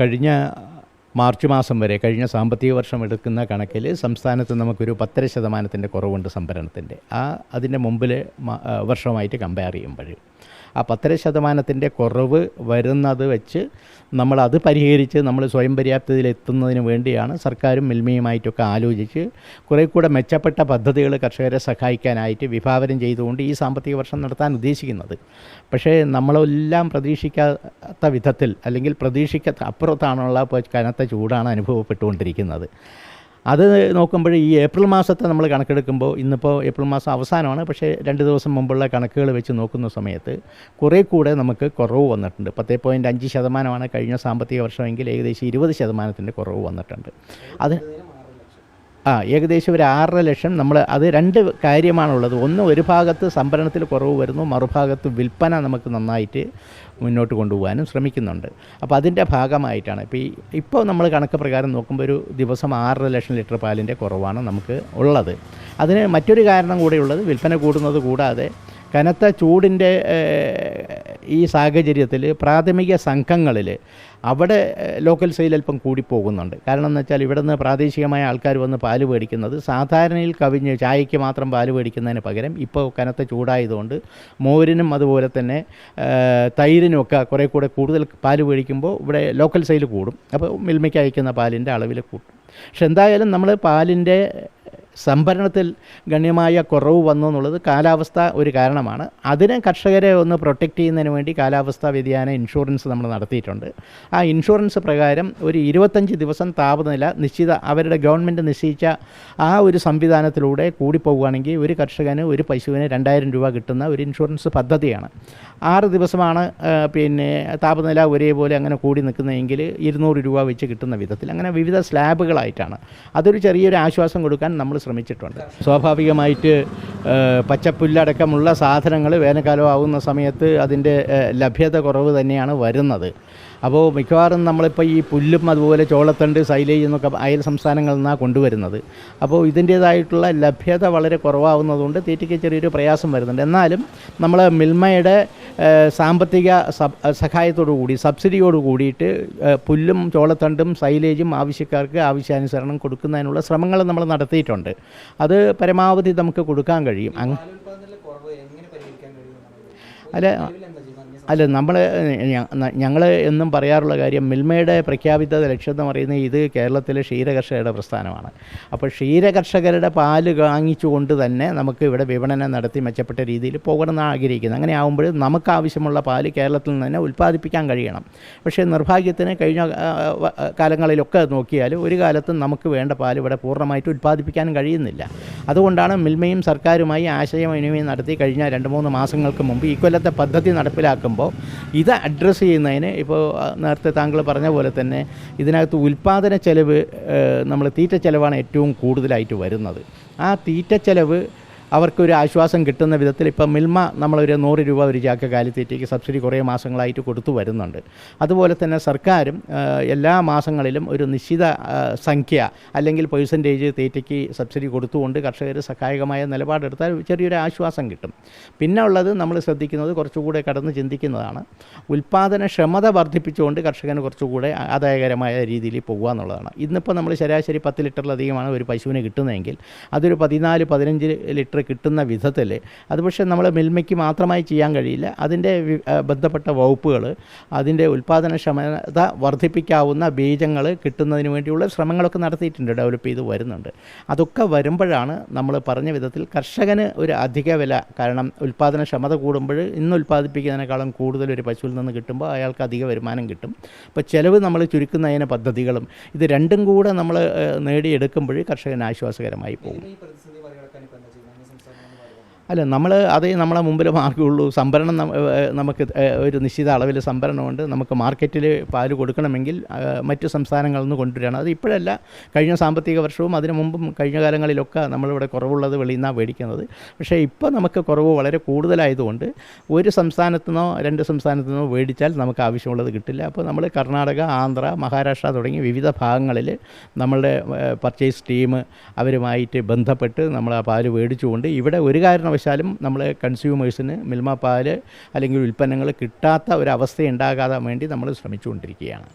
കഴിഞ്ഞ മാർച്ച് മാസം വരെ കഴിഞ്ഞ സാമ്പത്തിക വർഷം എടുക്കുന്ന കണക്കിൽ സംസ്ഥാനത്ത് നമുക്കൊരു പത്തര ശതമാനത്തിന്റെ കുറവുണ്ട് സംഭരണത്തിന്റെ. ആ അതിന്റെ മുമ്പിൽ വർഷമായിട്ട് കമ്പയർ ചെയ്യുമ്പോൾ. ആ പത്തര ശതമാനത്തിന്റെ കുറവ് വരുന്നത് വെച്ച് നമ്മൾ അത് പരിഹരിച്ച് നമ്മൾ സ്വയം പര്യാപ്തതയിലെത്തുന്നതിന് വേണ്ടിയാണ് സർക്കാരും മിൽമയുമായിട്ടൊക്കെ ആലോചിച്ച് കുറേ കൂടെ മെച്ചപ്പെട്ട പദ്ധതികൾ കർഷകരെ സഹായിക്കാനായിട്ട് വിഭാവനം ചെയ്തുകൊണ്ട് ഈ സാമ്പത്തിക വർഷം നടത്താൻ ഉദ്ദേശിക്കുന്നത്. പക്ഷേ നമ്മളെല്ലാം പ്രതീക്ഷിക്കാത്ത വിധത്തിൽ അല്ലെങ്കിൽ പ്രതീക്ഷിക്കാത്ത അപ്പുറത്താണുള്ള ഇപ്പോൾ ചൂടാണ് അനുഭവപ്പെട്ടുകൊണ്ടിരിക്കുന്നത്. അത് നോക്കുമ്പോൾ ഈ ഏപ്രിൽ മാസത്തെ നമ്മൾ കണക്കെടുക്കുമ്പോൾ ഇന്നിപ്പോൾ ഏപ്രിൽ മാസം അവസാനമാണ്. പക്ഷേ രണ്ട് ദിവസം മുമ്പുള്ള കണക്കുകൾ വെച്ച് നോക്കുന്ന സമയത്ത് കുറേ കൂടെ നമുക്ക് കുറവ് വന്നിട്ടുണ്ട്. പത്ത് പോയിന്റ് അഞ്ച് ശതമാനമാണ് കഴിഞ്ഞ സാമ്പത്തിക വർഷമെങ്കിൽ ഏകദേശം ഇരുപത് ശതമാനത്തിന്റെ കുറവ് വന്നിട്ടുണ്ട്. അത് ആ ഏകദേശം ഒരു ആറര ലക്ഷം നമ്മൾ അത് രണ്ട് കാര്യമാണുള്ളത്. ഒന്ന് ഒരു ഭാഗത്ത് സംഭരണത്തിൽ കുറവ് വരുന്നു മറുഭാഗത്ത് വിൽപ്പന നമുക്ക് നന്നായിട്ട് മുന്നോട്ട് കൊണ്ടുപോകാനും ശ്രമിക്കുന്നുണ്ട്. അപ്പോൾ അതിന്റെ ഭാഗമായിട്ടാണ്. ഇപ്പോൾ ഈ ഇപ്പോൾ നമ്മൾ കണക്ക് പ്രകാരം നോക്കുമ്പോൾ ഒരു ദിവസം ആറര ലക്ഷം ലിറ്റർ പാലിന്റെ കുറവാണ് നമുക്ക് ഉള്ളത്. അതിന് മറ്റൊരു കാരണം കൂടെയുള്ളത് വിൽപ്പന കൂടുന്നത് കൂടാതെ കനത്ത ചൂടിന്റെ ഈ സാഹചര്യത്തിൽ പ്രാഥമിക സംഘങ്ങളിൽ അവിടെ ലോക്കൽ സെയിൽ അല്പം കൂടിപ്പോകുന്നുണ്ട് കാരണം എന്ന് വെച്ചാൽ ഇവിടെ നിന്ന് പ്രാദേശികമായ ആൾക്കാർ വന്ന് പാൽ മേടിക്കുന്നത് സാധാരണയിൽ കവിഞ്ഞ് ചായയ്ക്ക് മാത്രം പാൽ മേടിക്കുന്നതിന് പകരം ഇപ്പോൾ കനത്ത ചൂടായതുകൊണ്ട് മോരിനും അതുപോലെ തന്നെ തൈരിനുമൊക്കെ കുറേ കൂടെ കൂടുതൽ പാൽ മേടിക്കുമ്പോൾ ഇവിടെ ലോക്കൽ സെയിൽ കൂടും. അപ്പോൾ മിൽമയ്ക്ക് അയക്കുന്ന പാലിന്റെ അളവിൽ കൂട്ടും. പക്ഷെ എന്തായാലും നമ്മൾ പാലിന്റെ സംഭരണത്തിൽ ഗണ്യമായ കുറവ് വന്നു എന്നുള്ളത് കാലാവസ്ഥ ഒരു കാരണമാണ്. അതിന് കർഷകരെ ഒന്ന് പ്രൊട്ടക്റ്റ് ചെയ്യുന്നതിന് വേണ്ടി കാലാവസ്ഥാ വ്യതിയാന ഇൻഷുറൻസ് നമ്മൾ നടത്തിയിട്ടുണ്ട്. ആ ഇൻഷുറൻസ് പ്രകാരം ഒരു ഇരുപത്തഞ്ച് ദിവസം താപനില നിശ്ചിത അവരുടെ ഗവൺമെന്റ് നിശ്ചയിച്ച ആ ഒരു സംവിധാനത്തിലൂടെ കൂടിപ്പോവുകയാണെങ്കിൽ ഒരു കർഷകന് ഒരു പശുവിന് രണ്ടായിരം രൂപ കിട്ടുന്ന ഒരു ഇൻഷുറൻസ് പദ്ധതിയാണ്. ആറ് ദിവസമാണ് പിന്നെ താപനില ഒരേപോലെ അങ്ങനെ കൂടി നിൽക്കുന്നതെങ്കിൽ ഇരുന്നൂറ് രൂപ വെച്ച് കിട്ടുന്ന വിധത്തിൽ. അങ്ങനെ വിവിധ സ്ലാബുകളായിട്ടാണ്. അതൊരു ചെറിയൊരു ആശ്വാസം കൊടുക്കാൻ നമ്മൾ ശ്രമിച്ചിട്ടുണ്ട്. സ്വാഭാവികമായിട്ട് പച്ചപ്പുല്ലടക്കമുള്ള സാധനങ്ങൾ വേനൽക്കാലം ആകുന്ന സമയത്ത് അതിന്റെ ലഭ്യത കുറവ് തന്നെയാണ് വരുന്നത്. അപ്പോൾ മിക്കവാറും നമ്മളിപ്പോൾ ഈ പുല്ലും അതുപോലെ ചോളത്തണ്ട് സൈലേജ് എന്നൊക്കെ അയൽ സംസ്ഥാനങ്ങളിൽ നിന്നാണ് കൊണ്ടുവരുന്നത്. അപ്പോൾ ഇതിന്റേതായിട്ടുള്ള ലഭ്യത വളരെ കുറവാകുന്നതുകൊണ്ട് തീറ്റയ്ക്ക് ചെറിയൊരു പ്രയാസം വരുന്നുണ്ട്. എന്നാലും നമ്മൾ മിൽമയുടെ സാമ്പത്തിക സഹായത്തോടു കൂടി സബ്സിഡിയോട് കൂടിയിട്ട് പുല്ലും ചോളത്തണ്ടും സൈലേജും ആവശ്യക്കാർക്ക് ആവശ്യാനുസരണം കൊടുക്കുന്നതിനുള്ള ശ്രമങ്ങൾ നമ്മൾ നടത്തിയിട്ടുണ്ട്. അത് പരമാവധി നമുക്ക് കൊടുക്കാൻ കഴിയും. അങ്ങ് അല്ല അല്ല നമ്മൾ ഞങ്ങൾ എന്നും പറയാറുള്ള കാര്യം മിൽമയുടെ പ്രഖ്യാപിത ലക്ഷ്യം എന്ന് പറയുന്നത് ഇത് കേരളത്തിലെ ക്ഷീരകർഷകരുടെ പ്രസ്ഥാനമാണ്. അപ്പോൾ ക്ഷീരകർഷകരുടെ പാൽ വാങ്ങിച്ചുകൊണ്ട് തന്നെ നമുക്ക് ഇവിടെ വിപണനം നടത്തി മെച്ചപ്പെട്ട രീതിയിൽ പോകണമെന്നാണ് ആഗ്രഹിക്കുന്നത് അങ്ങനെ ആകുമ്പോൾ നമുക്ക് ആവശ്യമുള്ള പാൽ കേരളത്തിൽ നിന്ന് തന്നെ ഉൽപ്പാദിപ്പിക്കാൻ കഴിയണം. പക്ഷേ നിർഭാഗ്യത്തിന് കഴിഞ്ഞ കാലങ്ങളിലൊക്കെ നോക്കിയാൽ ഒരു കാലത്തും നമുക്ക് വേണ്ട പാൽ ഇവിടെ പൂർണമായിട്ട് ഉൽപ്പാദിപ്പിക്കാൻ കഴിയുന്നില്ല. അതുകൊണ്ടാണ് മിൽമയും സർക്കാരുമായി ആശയവിനിമയം നടത്തി കഴിഞ്ഞ രണ്ട് മൂന്ന് മാസങ്ങൾക്ക് മുമ്പ് ഈ കൊല്ലത്തെ പദ്ധതി നടപ്പിലാക്കുമ്പോൾ ഇത് അഡ്രസ്സ് ചെയ്യുന്നതിന് ഇപ്പോൾ നേരത്തെ താങ്കൾ പറഞ്ഞ പോലെ തന്നെ ഇതിനകത്ത് ഉൽപ്പാദന ചെലവ് നമ്മൾ തീറ്റ ചെലവാണ് ഏറ്റവും കൂടുതലായിട്ട് വരുന്നത്. ആ തീറ്റ ചെലവ് അവർക്കൊരു ആശ്വാസം കിട്ടുന്ന വിധത്തിൽ ഇപ്പം മിൽമ നമ്മളൊരു നൂറ് രൂപ ഒരു ചാക്ക കാലിത്തീറ്റയ്ക്ക് സബ്സിഡി കുറേ മാസങ്ങളായിട്ട് കൊടുത്തു വരുന്നുണ്ട്. അതുപോലെ തന്നെ സർക്കാരും എല്ലാ മാസങ്ങളിലും ഒരു നിശ്ചിത സംഖ്യ അല്ലെങ്കിൽ പേഴ്സന്റേജ് തീറ്റയ്ക്ക് സബ്സിഡി കൊടുത്തുകൊണ്ട് കർഷകർ സഹായകമായ നിലപാടെടുത്താൽ ചെറിയൊരു ആശ്വാസം കിട്ടും. പിന്നെ ഉള്ളത് നമ്മൾ ശ്രദ്ധിക്കുന്നത് കുറച്ചുകൂടെ കടന്ന് ചിന്തിക്കുന്നതാണ്. ഉൽപ്പാദനക്ഷമത വർദ്ധിപ്പിച്ചുകൊണ്ട് കർഷകന് കുറച്ചുകൂടെ ആദായകരമായ രീതിയിൽ പോകുക എന്നുള്ളതാണ്. ഇന്നിപ്പോൾ നമ്മൾ ശരാശരി പത്ത് ലിറ്ററിലധികമാണ് ഒരു പശുവിന് കിട്ടുന്നതെങ്കിൽ അതൊരു പതിനാല് പതിനഞ്ച് ലിറ്റർ കിട്ടുന്ന വിധത്തിൽ അത് പക്ഷേ നമ്മൾ മിൽമയ്ക്ക് മാത്രമായി ചെയ്യാൻ കഴിയില്ല. അതിന്റെ ബന്ധപ്പെട്ട വകുപ്പുകൾ അതിന്റെ ഉൽപ്പാദനക്ഷമത വർദ്ധിപ്പിക്കാവുന്ന ബീജങ്ങൾ കിട്ടുന്നതിന് വേണ്ടിയുള്ള ശ്രമങ്ങളൊക്കെ നടത്തിയിട്ടുണ്ട് ഡെവലപ്പ് ചെയ്ത് വരുന്നുണ്ട്. അതൊക്കെ വരുമ്പോഴാണ് നമ്മൾ പറഞ്ഞ വിധത്തിൽ കർഷകന് ഒരു അധിക വില കാരണം ഉൽപ്പാദനക്ഷമത കൂടുമ്പോൾ ഇന്ന് ഉൽപ്പാദിപ്പിക്കുന്നതിനേക്കാളും കൂടുതൽ ഒരു പശുവിൽ നിന്ന് കിട്ടുമ്പോൾ അയാൾക്ക് അധിക വരുമാനം കിട്ടും. അപ്പോൾ ചിലവ് നമ്മൾ ചുരുക്കുന്നതിന് പദ്ധതികളും ഇത് രണ്ടും കൂടെ നമ്മൾ നേടിയെടുക്കുമ്പോൾ കർഷകന് ആശ്വാസകരമായി പോകും. അല്ല നമ്മൾ അതേ നമ്മളെ മുമ്പിൽ മാർഗമുള്ളൂ. സംഭരണം നമുക്ക് ഒരു നിശ്ചിത അളവിൽ സംഭരണമുണ്ട്. നമുക്ക് മാർക്കറ്റിൽ പാൽ കൊടുക്കണമെങ്കിൽ മറ്റു സംസ്ഥാനങ്ങളിൽ നിന്ന് കൊണ്ടുവരികയാണ്. അത് ഇപ്പോഴല്ല. കഴിഞ്ഞ സാമ്പത്തിക വർഷവും അതിനു മുമ്പും കഴിഞ്ഞ കാലങ്ങളിലൊക്കെ നമ്മളിവിടെ കുറവുള്ളത് വെളിയിൽ നിന്നാണ് മേടിക്കുന്നത്. പക്ഷേ ഇപ്പോൾ നമുക്ക് കുറവ് വളരെ കൂടുതലായതുകൊണ്ട് ഒരു സംസ്ഥാനത്തു നിന്നോ രണ്ട് സംസ്ഥാനത്തു നിന്നോ മേടിച്ചാൽ നമുക്ക് ആവശ്യമുള്ളത് കിട്ടില്ല. അപ്പോൾ നമ്മൾ കർണാടക ആന്ധ്ര മഹാരാഷ്ട്ര തുടങ്ങി വിവിധ ഭാഗങ്ങളിൽ നമ്മളുടെ പർച്ചേസ് ടീം അവരുമായിട്ട് ബന്ധപ്പെട്ട് നമ്മൾ ആ പാൽ മേടിച്ചുകൊണ്ട് ഇവിടെ ഒരു കാരണവശാലും നമ്മൾ കൺസ്യൂമേഴ്സിന് മിൽമ പാൽ അല്ലെങ്കിൽ ഉൽപ്പന്നങ്ങൾ കിട്ടാത്ത ഒരവസ്ഥ ഉണ്ടാകാതെ വേണ്ടി നമ്മൾ ശ്രമിച്ചുകൊണ്ടിരിക്കുകയാണ്.